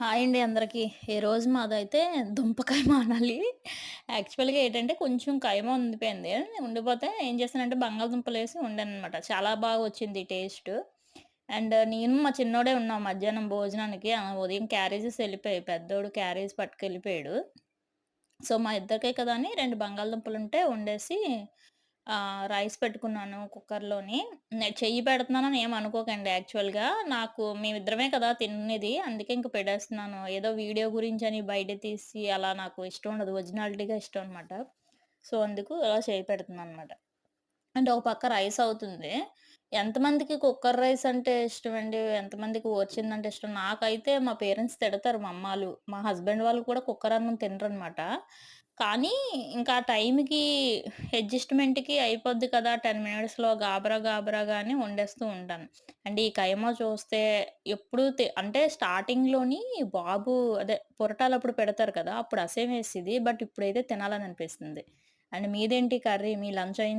Hi అండి అందరికి. రోజు మాదైతే దుంపకాయ మానాలి యాక్చువల్‌గా ఏంటంటే కొంచెం కైమా ఉండిపోయింది. ఉండిపోతే ఏం చేశానంటే బంగాళదుంపలేసి అనమాట చాలా బాగా వచ్చింది టేస్ట్ అండ్ నేను మా చిన్నోడే ఉన్నాం మధ్యాహ్నం భోజనానికి. ఉదయం క్యారేజెస్ వెళ్ళిపోయాయి పెద్దోడు క్యారేజ్ పట్టుకెళ్ళిపోయాడు. సో, మా ఇద్దరికే కదా అని రెండు బంగాళదుంపలు ఉంటే వండేసి రైస్ పెట్టుకున్నాను కుక్కర్‌లోని. చెయ్యి పెడుతున్నానని ఏం అనుకోకండి యాక్చువల్‌గా. నాకు మేమిద్దరమే కదా తినేది. అందుకే ఇంక పెట్టేస్తున్నాను. ఏదో వీడియో గురించి అని బయట తీసి అలా నాకు ఇష్టం ఉండదు. ఒరిజినాలిటీగా ఇష్టం అనమాట. సో, అందుకు అలా చేయి పెడుతున్నాననమాట. అంటే ఒక పక్క రైస్ అవుతుంది. ఎంతమందికి కుక్కర్ రైస్ అంటే ఇష్టం అండి ఎంతమందికి వచ్చిందంటే ఇష్టం? నాకైతే మా పేరెంట్స్ తిడతారు మా అమ్మాలు. మా హస్బెండ్ వాళ్ళు కూడా కుక్కర్ అన్నం తినరు అనమాట కానీ ఇంకా టైంకి అడ్జస్ట్‌మెంట్‌కి అయిపోద్ది కదా! 10 మినిట్స్‌లో గాబరా గాబరాగానే వండేస్తూ ఉంటాను. అండ్ ఈ కైమా చూస్తే ఎప్పుడు అంటే స్టార్టింగ్‌లోని బాబు అదే పొరటాలు అప్పుడు పెడతారు కదా! అప్పుడు అసేం వేసేది. బట్ ఇప్పుడైతే తినాలని అనిపిస్తుంది. అండ్ మీదేంటి కర్రీ? మీ లంచ్ అయింది